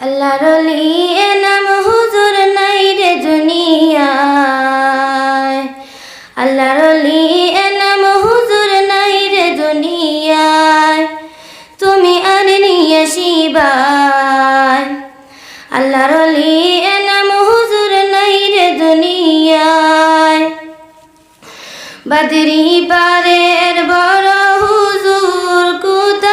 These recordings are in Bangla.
আল্লাহর অলি এ নাম হুজুর নাই রে দুনিয়ায়। আল্লাহর অলি এ নাম হুজুর নাই রে দুনিয়ায়। তুমি আর নিয়ে শিবায়। আল্লাহর অলি এ নাম হুজুর নাই রে দুনিয়ায়। বাদরি পারের বড় হুজুর কোথায়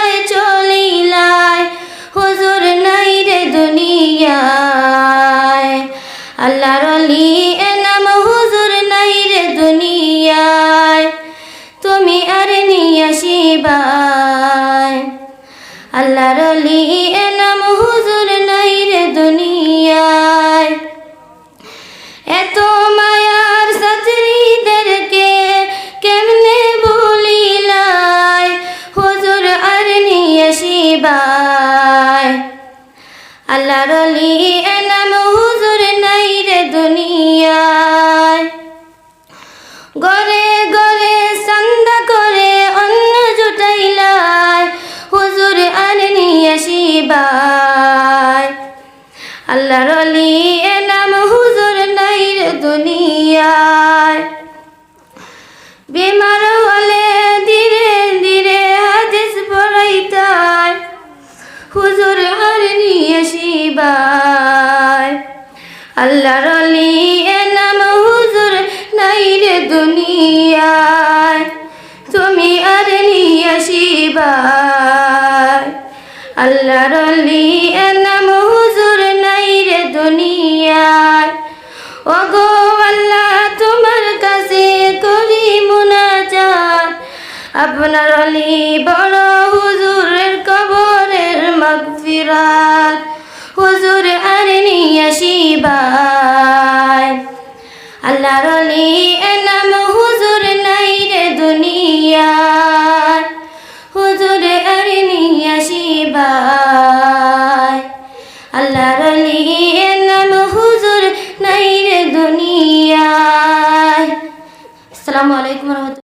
আল্লাহর অলি এ নাম হুজুর নাই রে দুনিয়ায়। এত মায়ার ছাত্রীদেরকে কেমনে ভুলিলাই হুজুর আর নিয়ে শিবায়। আল্লাহর অলি এ নাম হুজুর আল্লাহর অলি এ নাম হুজুর নাই রে দুনিয়ায়। বিমার হলে ধীরে ধীরে হাদিস পড়াইতাই হুজুর আর নিয়ে শিবায়। আল্লাহর অলি এ নাম হুজুর নাই দুনিয়ায়, তুমি আর নিয়ে শিবায়। আল্লাহর অলি এ নাম ওগো আল্লাহ, তোমার কাছে করি মুনাজাত। আপনার অলি বড় হুজুরের কবরের মাগফিরাত। হুজুর আর নিয়ে শিবায় আল্লাহর অলি এ নাম হুজুর নাই রে দুনিয়ায়। হুজুর আর নিয়ে শিবায়